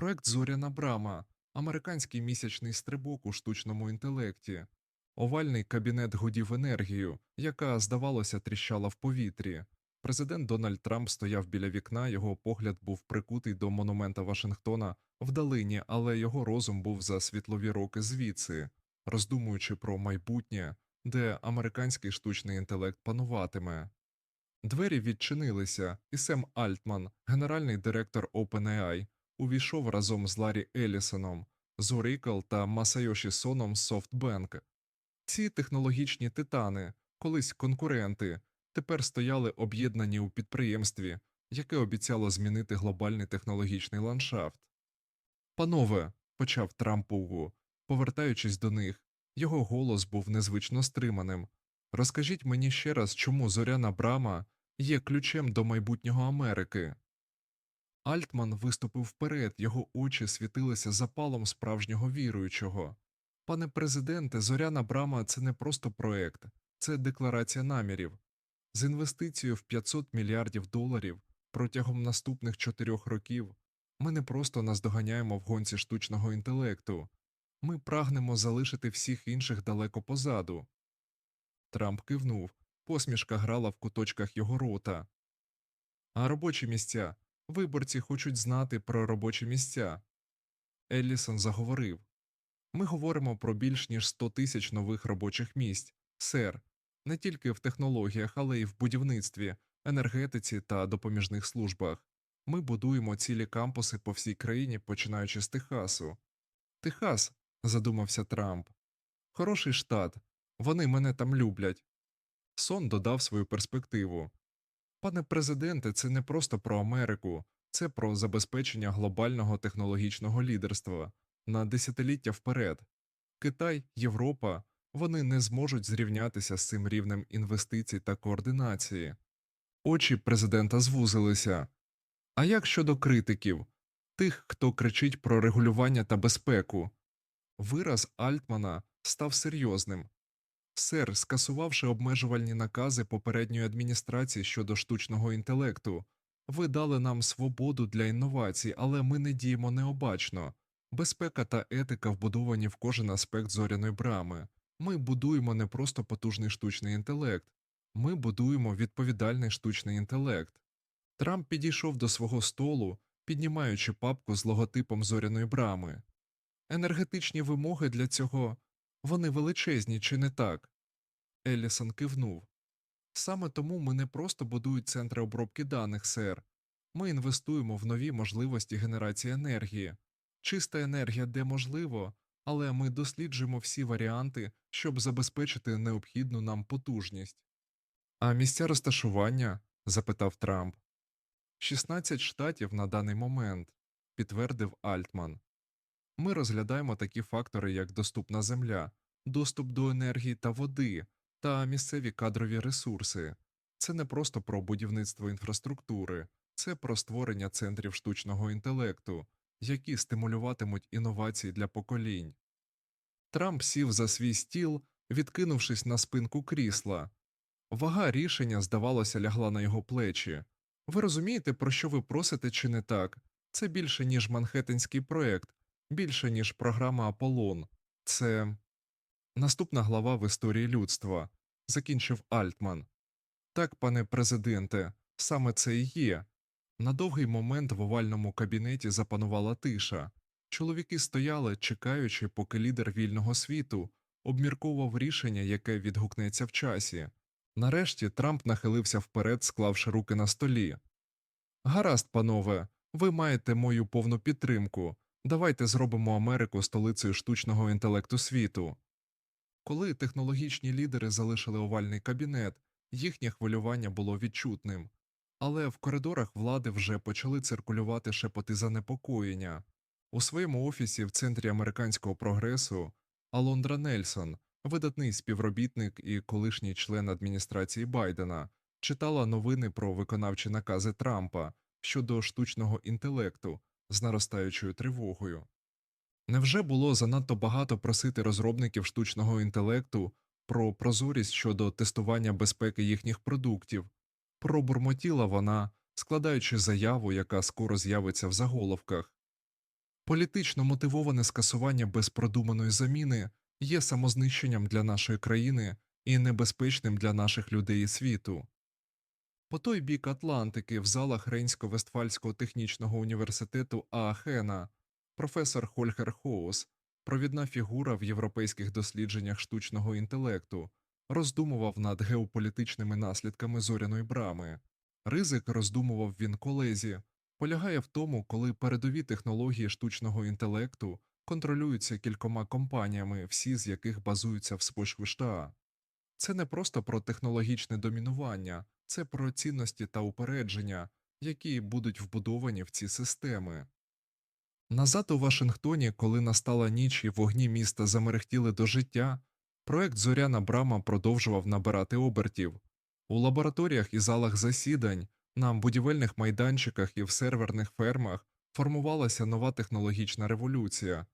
Проект Зоряна Брама, американський місячний стрибок у штучному інтелекті, овальний кабінет гудів енергію, яка, здавалося, тріщала в повітрі. Президент Дональд Трамп стояв біля вікна, його погляд був прикутий до монумента Вашингтона вдалині, але його розум був за світлові роки звідси, роздумуючи про майбутнє, де американський штучний інтелект пануватиме. Двері відчинилися, і Сем Альтман, генеральний директор OpenAI, увійшов разом з Ларі Елісоном, з Oracle та Масайоші Соном SoftBank. Ці технологічні титани, колись конкуренти, тепер стояли об'єднані у підприємстві, яке обіцяло змінити глобальний технологічний ландшафт. Панове, почав Трампову, повертаючись до них, його голос був незвично стриманим. Розкажіть мені ще раз, чому зоряна брама є ключем до майбутнього Америки. Альтман виступив вперед, його очі світилися запалом справжнього віруючого. Пане президенте, зоряна брама це не просто проект, це декларація намірів. З інвестицією в 500 мільярдів доларів протягом наступних чотирьох років ми не просто наздоганяємо в гонці штучного інтелекту, ми прагнемо залишити всіх інших далеко позаду. Трамп кивнув, посмішка грала в куточках його рота. А робочі місця. Виборці хочуть знати про робочі місця. Еллісон заговорив Ми говоримо про більш ніж 100 тисяч нових робочих місць, сер, не тільки в технологіях, але й в будівництві, енергетиці та допоміжних службах. Ми будуємо цілі кампуси по всій країні, починаючи з Техасу. Техас, задумався Трамп. Хороший штат. Вони мене там люблять. Сон додав свою перспективу. Пане президенте, це не просто про Америку, це про забезпечення глобального технологічного лідерства на десятиліття вперед. Китай, Європа вони не зможуть зрівнятися з цим рівнем інвестицій та координації. Очі президента звузилися. А як щодо критиків, тих, хто кричить про регулювання та безпеку? Вираз Альтмана став серйозним. Сер, скасувавши обмежувальні накази попередньої адміністрації щодо штучного інтелекту, ви дали нам свободу для інновацій, але ми не діємо необачно. Безпека та етика вбудовані в кожен аспект зоряної брами. Ми будуємо не просто потужний штучний інтелект, ми будуємо відповідальний штучний інтелект. Трамп підійшов до свого столу, піднімаючи папку з логотипом зоряної брами. Енергетичні вимоги для цього вони величезні, чи не так? Елісон кивнув. Саме тому ми не просто будують центри обробки даних, сер. Ми інвестуємо в нові можливості генерації енергії. Чиста енергія де можливо, але ми досліджуємо всі варіанти, щоб забезпечити необхідну нам потужність. А місця розташування? запитав Трамп. 16 штатів на даний момент, підтвердив Альтман. Ми розглядаємо такі фактори, як доступна земля, доступ до енергії та води та місцеві кадрові ресурси. Це не просто про будівництво інфраструктури, це про створення центрів штучного інтелекту, які стимулюватимуть інновації для поколінь. Трамп сів за свій стіл, відкинувшись на спинку крісла. Вага рішення, здавалося, лягла на його плечі. Ви розумієте, про що ви просите, чи не так? Це більше, ніж Манхеттенський проект, більше, ніж програма Аполлон. Це наступна глава в історії людства, закінчив Альтман. Так, пане президенте, саме це і є. На довгий момент в овальному кабінеті запанувала тиша. Чоловіки стояли, чекаючи, поки лідер вільного світу обмірковував рішення, яке відгукнеться в часі. Нарешті Трамп нахилився вперед, склавши руки на столі. Гаразд, панове, ви маєте мою повну підтримку. Давайте зробимо Америку столицею штучного інтелекту світу. Коли технологічні лідери залишили овальний кабінет, їхнє хвилювання було відчутним, але в коридорах влади вже почали циркулювати шепоти занепокоєння. У своєму офісі в центрі американського прогресу Алондра Нельсон, видатний співробітник і колишній член адміністрації Байдена, читала новини про виконавчі накази Трампа щодо штучного інтелекту з наростаючою тривогою. Невже було занадто багато просити розробників штучного інтелекту про прозорість щодо тестування безпеки їхніх продуктів? Пробурмотіла вона, складаючи заяву, яка скоро з'явиться в заголовках. Політично мотивоване скасування без продуманої заміни є самознищенням для нашої країни і небезпечним для наших людей і світу. По той бік Атлантики в залах Рейнсько-Вестфальського технічного університету Аахена професор Хольгер Хоус, провідна фігура в європейських дослідженнях штучного інтелекту, роздумував над геополітичними наслідками зоряної брами. Ризик, роздумував він колезі, полягає в тому, коли передові технології штучного інтелекту контролюються кількома компаніями, всі з яких базуються в США. Це не просто про технологічне домінування, це про цінності та упередження, які будуть вбудовані в ці системи. Назад у Вашингтоні, коли настала ніч і вогні міста замерехтіли до життя, проект Зоряна Брама продовжував набирати обертів. У лабораторіях і залах засідань, на будівельних майданчиках і в серверних фермах формувалася нова технологічна революція.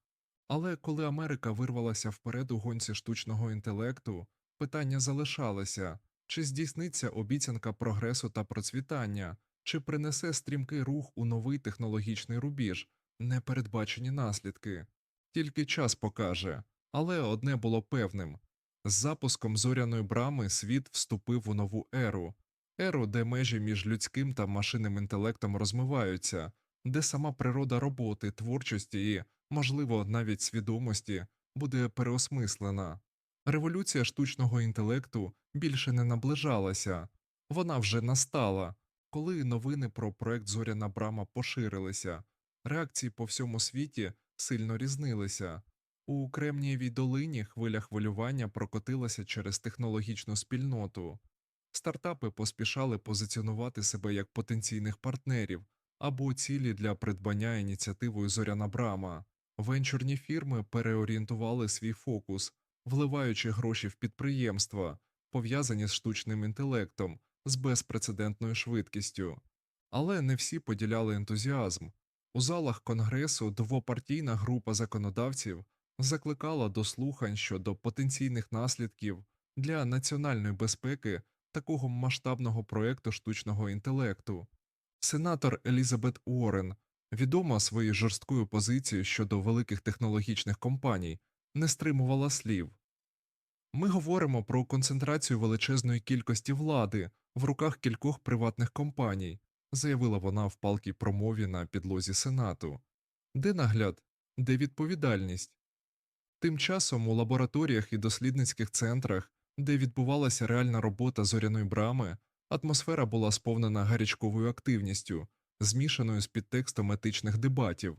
Але коли Америка вирвалася вперед у гонці штучного інтелекту, питання залишалося чи здійсниться обіцянка прогресу та процвітання, чи принесе стрімкий рух у новий технологічний рубіж, непередбачені наслідки. Тільки час покаже, але одне було певним. З запуском зоряної брами світ вступив у нову еру, еру, де межі між людським та машинним інтелектом розмиваються, де сама природа роботи, творчості і, можливо, навіть свідомості буде переосмислена. Революція штучного інтелекту більше не наближалася, вона вже настала, коли новини про проект Зоряна Брама поширилися, реакції по всьому світі сильно різнилися. У Кремнієвій долині хвиля хвилювання прокотилася через технологічну спільноту. Стартапи поспішали позиціонувати себе як потенційних партнерів або цілі для придбання ініціативою Зоряна Брама. Венчурні фірми переорієнтували свій фокус, вливаючи гроші в підприємства, пов'язані з штучним інтелектом, з безпрецедентною швидкістю. Але не всі поділяли ентузіазм. У залах Конгресу двопартійна група законодавців закликала до слухань щодо потенційних наслідків для національної безпеки такого масштабного проекту штучного інтелекту. Сенатор Елізабет Уоррен, відома своєю жорсткою позицією щодо великих технологічних компаній, не стримувала слів. Ми говоримо про концентрацію величезної кількості влади в руках кількох приватних компаній, заявила вона в палкій промові на підлозі Сенату. Де нагляд, де відповідальність? Тим часом у лабораторіях і дослідницьких центрах, де відбувалася реальна робота зоряної брами, атмосфера була сповнена гарячковою активністю, змішаною з підтекстом етичних дебатів.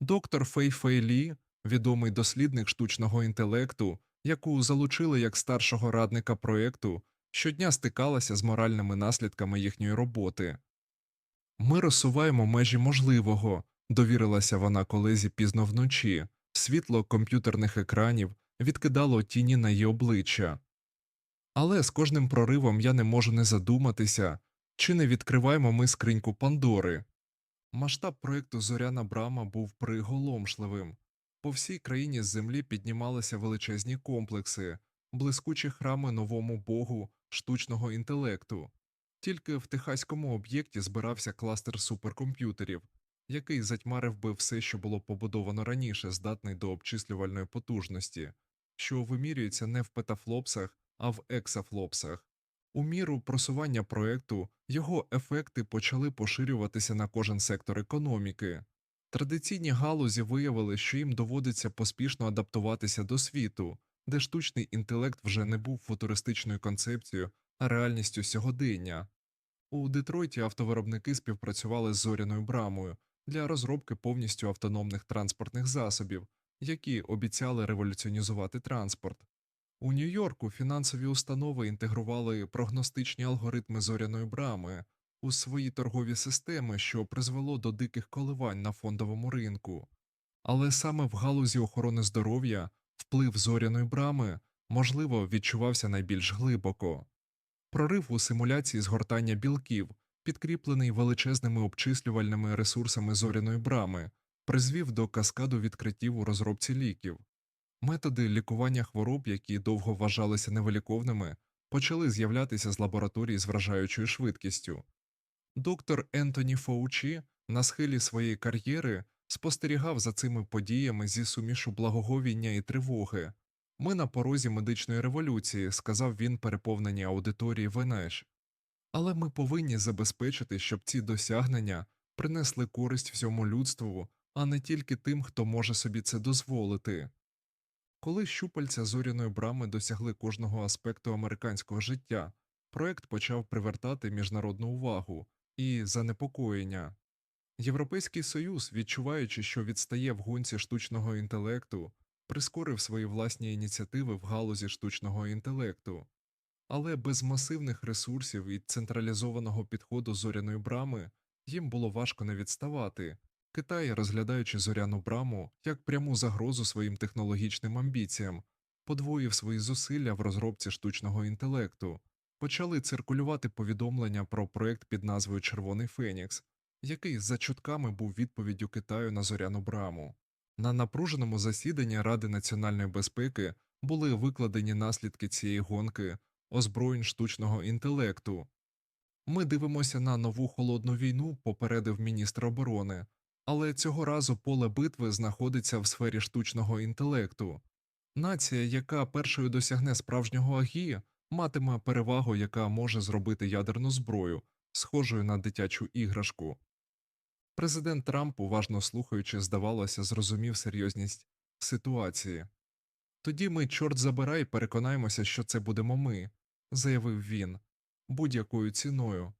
Доктор Фей Фей Лі, відомий дослідник штучного інтелекту, яку залучили як старшого радника проєкту, щодня стикалася з моральними наслідками їхньої роботи. Ми розсуваємо межі можливого, довірилася вона колезі пізно вночі, світло комп'ютерних екранів відкидало тіні на її обличчя. Але з кожним проривом я не можу не задуматися, чи не відкриваємо ми скриньку Пандори. Масштаб проєкту Зоряна Брама був приголомшливим. По всій країні з землі піднімалися величезні комплекси, блискучі храми новому богу штучного інтелекту. Тільки в техаському об'єкті збирався кластер суперкомп'ютерів, який затьмарив би все, що було побудовано раніше, здатний до обчислювальної потужності, що вимірюється не в петафлопсах, а в ексафлопсах. У міру просування проекту його ефекти почали поширюватися на кожен сектор економіки. Традиційні галузі виявили, що їм доводиться поспішно адаптуватися до світу, де штучний інтелект вже не був футуристичною концепцією, реальністю сьогодення. У Детройті автовиробники співпрацювали з зоряною брамою для розробки повністю автономних транспортних засобів, які обіцяли революціонізувати транспорт. У Нью-Йорку фінансові установи інтегрували прогностичні алгоритми зоряної брами у свої торгові системи, що призвело до диких коливань на фондовому ринку. Але саме в галузі охорони здоров'я вплив зоряної брами, можливо, відчувався найбільш глибоко. Прорив у симуляції згортання білків, підкріплений величезними обчислювальними ресурсами зоряної брами, призвів до каскаду відкриттів у розробці ліків. Методи лікування хвороб, які довго вважалися невиліковними, почали з'являтися з лабораторій з вражаючою швидкістю. Доктор Ентоні Фоучі на схилі своєї кар'єри спостерігав за цими подіями зі сумішу благоговіння і тривоги. Ми на порозі медичної революції, сказав він переповненій аудиторії Венеш. Але ми повинні забезпечити, щоб ці досягнення принесли користь всьому людству, а не тільки тим, хто може собі це дозволити. Коли щупальця зоряної брами досягли кожного аспекту американського життя, проект почав привертати міжнародну увагу і занепокоєння. Європейський Союз, відчуваючи, що відстає в гонці штучного інтелекту, прискорив свої власні ініціативи в галузі штучного інтелекту. Але без масивних ресурсів і централізованого підходу зоряної брами їм було важко не відставати. Китай, розглядаючи зоряну браму як пряму загрозу своїм технологічним амбіціям, подвоїв свої зусилля в розробці штучного інтелекту, почали циркулювати повідомлення про проект під назвою Червоний Фенікс, який за чутками був відповіддю Китаю на зоряну браму. На напруженому засіданні Ради національної безпеки були викладені наслідки цієї гонки озброєнь штучного інтелекту. Ми дивимося на нову холодну війну, попередив міністр оборони, але цього разу поле битви знаходиться в сфері штучного інтелекту. Нація, яка першою досягне справжнього агі, матиме перевагу, яка може зробити ядерну зброю, схожою на дитячу іграшку. Президент Трамп, уважно слухаючи, здавалося, зрозумів серйозність ситуації. Тоді ми, чорт забирай, переконаємося, що це будемо ми, заявив він, будь-якою ціною.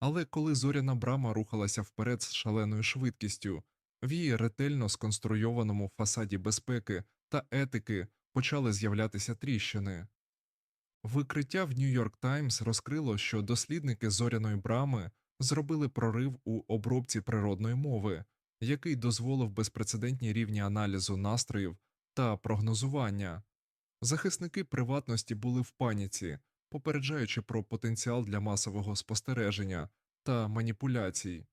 Але коли зоряна брама рухалася вперед з шаленою швидкістю, в її ретельно сконструйованому фасаді безпеки та етики почали з'являтися тріщини. Викриття в Нью-Йорк Таймс розкрило, що дослідники зоряної брами зробили прорив у обробці природної мови, який дозволив безпрецедентні рівні аналізу настроїв та прогнозування. Захисники приватності були в паніці, попереджаючи про потенціал для масового спостереження та маніпуляцій.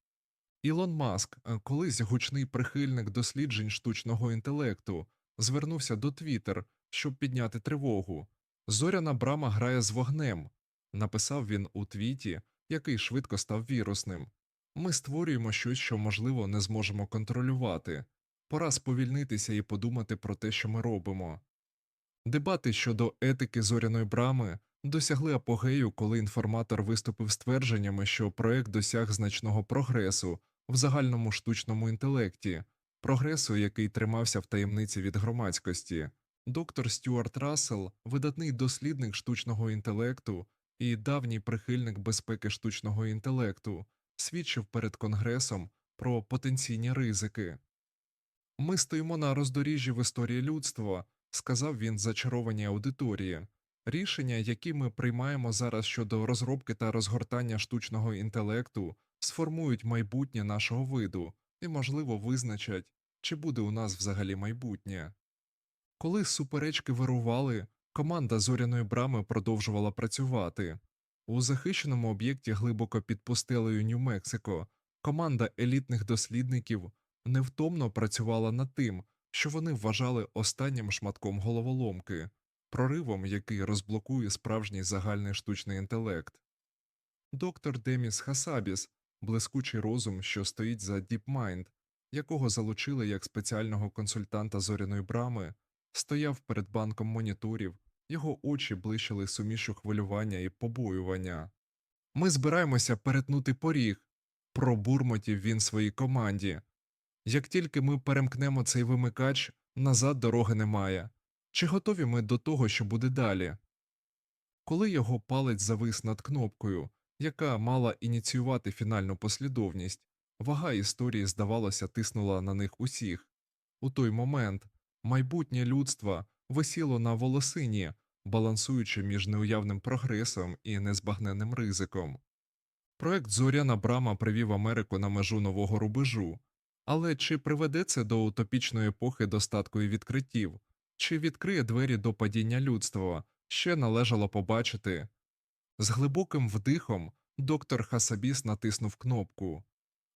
Ілон Маск, е, колись гучний прихильник досліджень штучного інтелекту, звернувся до Твіттер, щоб підняти тривогу. Зоряна брама грає з вогнем, написав він у твіті, який швидко став вірусним. Ми створюємо щось, що, можливо, не зможемо контролювати. Пора сповільнитися і подумати про те, що ми робимо. Дебати щодо етики зоряної брами досягли апогею, коли інформатор виступив з твердженнями, що проект досяг значного прогресу в загальному штучному інтелекті, прогресу, який тримався в таємниці від громадськості. Доктор Стюарт Рассел, видатний дослідник штучного інтелекту і давній прихильник безпеки штучного інтелекту, свідчив перед Конгресом про потенційні ризики. Ми стоїмо на роздоріжжі в історії людства, сказав він зачарованій аудиторії. Рішення, які ми приймаємо зараз щодо розробки та розгортання штучного інтелекту, сформують майбутнє нашого виду і, можливо, визначать, чи буде у нас взагалі майбутнє. Коли суперечки вирували, команда зоряної брами продовжувала працювати. У захищеному об'єкті глибоко під пустелею Нью-Мексико команда елітних дослідників невтомно працювала над тим, що вони вважали останнім шматком головоломки, проривом, який розблокує справжній загальний штучний інтелект. Доктор Деміс Хасабіс, блискучий розум, що стоїть за DeepMind, якого залучили як спеціального консультанта зоряної брами, стояв перед банком моніторів, його очі блищили сумішу хвилювання і побоювання. Ми збираємося перетнути поріг, пробурмотів він своїй команді. Як тільки ми перемкнемо цей вимикач, назад дороги немає. Чи готові ми до того, що буде далі? Коли його палець завис над кнопкою, яка мала ініціювати фінальну послідовність, вага історії, здавалося, тиснула на них усіх. У той момент майбутнє людства висіло на волосині, балансуючи між неуявним прогресом і незбагненним ризиком. Проект Зоряна Брама привів Америку на межу нового рубежу, але чи приведе це до утопічної епохи достатку і відкриттів, чи відкриє двері до падіння людства, ще належало побачити. З глибоким вдихом доктор Хасабіс натиснув кнопку.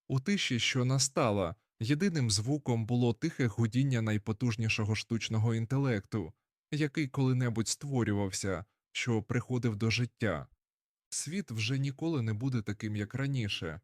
У тиші, що настала, єдиним звуком було тихе гудіння найпотужнішого штучного інтелекту, який коли-небудь створювався, що приходив до життя. Світ вже ніколи не буде таким, як раніше,